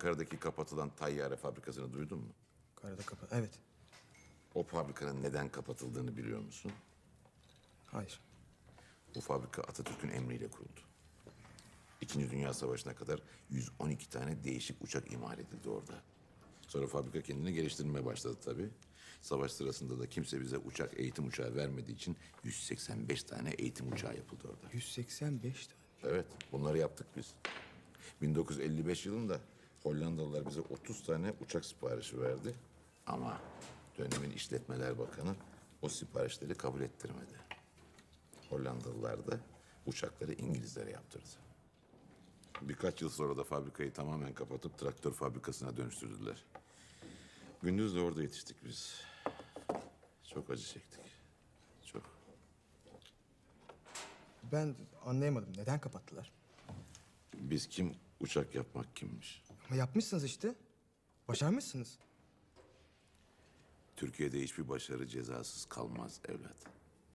Ankara'daki kapatılan tayyare fabrikasını duydun mu? Karada kapı. Evet. O fabrikanın neden kapatıldığını biliyor musun? Hayır. Bu fabrika Atatürk'ün emriyle kuruldu. İkinci Dünya Savaşı'na kadar 112 tane değişik uçak imal edildi orada. Sonra fabrika kendini geliştirmeye başladı tabii. Savaş sırasında da kimse bize uçak eğitim uçağı vermediği için 185 tane eğitim uçağı yapıldı orada. 185 tane. Evet, bunları yaptık biz. 1955 yılında Hollandalılar bize 30 tane uçak siparişi verdi. Ama dönemin işletmeler bakanı o siparişleri kabul ettirmedi. Hollandalılar da uçakları İngilizlere yaptırdı. Birkaç yıl sonra da fabrikayı tamamen kapatıp traktör fabrikasına dönüştürdüler. Gündüz de orada yetiştik biz. Çok acı çektik. Çok. Ben anlayamadım. Neden kapattılar? Biz kim, uçak yapmak kimmiş? Yapmışsınız işte. Başarmışsınız. Türkiye'de hiçbir başarı cezasız kalmaz evlat.